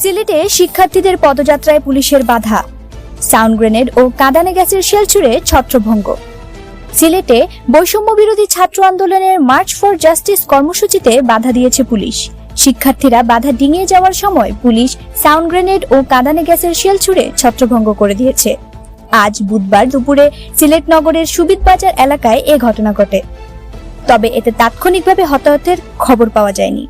সিলেটে শিক্ষার্থীদের পদযাত্রায় পুলিশের বাধা। সাউন্ড গ্রেনেড ও কাঁদানে গ্যাসের শেল ছুড়ে ছত্রভঙ্গ। সিলেটে বৈষম্য বিরোধী ছাত্র আন্দোলনের মার্চ ফর জাস্টিস কর্মসূচিতে বাধা দিয়েছে পুলিশ। শিক্ষার্থীরা বাধা ডিঙিয়ে যাওয়ার সময় পুলিশ সাউন্ড গ্রেনেড ও কাঁদানে গ্যাসের শেল ছুড়ে ছত্রভঙ্গ করে দিয়েছে। আজ বুধবার দুপুরে সিলেট নগরের সুবিদ বাজার এলাকায় এ ঘটনা ঘটে। তবে এতে তাৎক্ষণিকভাবে হতাহতের খবর পাওয়া যায়নি।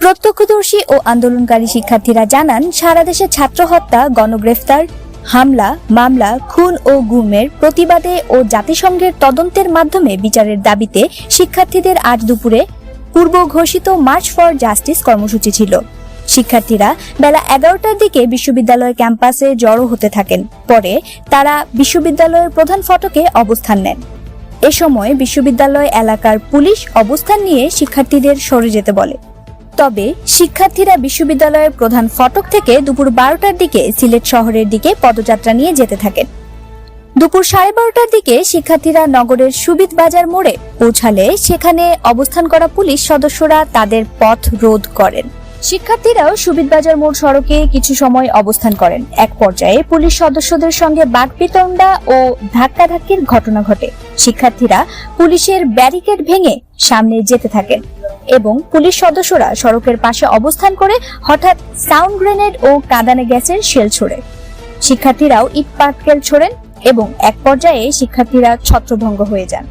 প্রত্যক্ষদর্শী ও আন্দোলনকারী শিক্ষার্থীরা জানান, সারা দেশে ছাত্র হত্যা, গণগ্রেফতার, হামলা, মামলা, খুন ও গুমের প্রতিবাদে ও জাতিসংঘের তদন্তের মাধ্যমে বিচারের দাবিতে শিক্ষার্থীদের আজ দুপুরে পূর্ব ঘোষিত মার্চ ফর জাস্টিস কর্মসূচি ছিল। শিক্ষার্থীরা বেলা এগারোটার দিকে বিশ্ববিদ্যালয় ক্যাম্পাসে জড়ো হতে থাকেন। পরে তারা বিশ্ববিদ্যালয়ের প্রধান ফটকে অবস্থান নেন। এ সময় বিশ্ববিদ্যালয় এলাকার পুলিশ অবস্থান নিয়ে শিক্ষার্থীদের সরে যেতে বলে। তবে শিক্ষার্থীরা বিশ্ববিদ্যালয়ের প্রধান ফটক থেকে দুপুর বারোটার দিকে সিলেট শহরের দিকে পদযাত্রা নিয়ে যেতে থাকেন। দুপুর সাড়ে বারোটার দিকে শিক্ষার্থীরা নগরের সুবিদ বাজার মোড়ে পৌঁছালে সেখানে অবস্থান করা পুলিশ সদস্যরা তাদের পথ রোধ করেন। শিক্ষার্থীরাও সুবিদ বাজার মোড় সড়কে কিছু সময় অবস্থান করেন। এক পর্যায়ে পুলিশ সদস্যদের সঙ্গে বাগবিতণ্ডা ও ধাক্কাধাক্কির ঘটনা ঘটে। শিক্ষার্থীরা পুলিশের ব্যারিকেড ভেঙে সামনে যেতে থাকেন। এবং পুলিশ সদস্যরা সড়কের পাশে অবস্থান করে হঠাৎ সাউন্ড গ্রেনেড ও কাঁদানে গ্যাসের শেল ছোড়ে। শিক্ষার্থীরাও ইট পাটকেল ছোড়েন এবং এক পর্যায়ে শিক্ষার্থীরা ছত্রভঙ্গ হয়ে যান।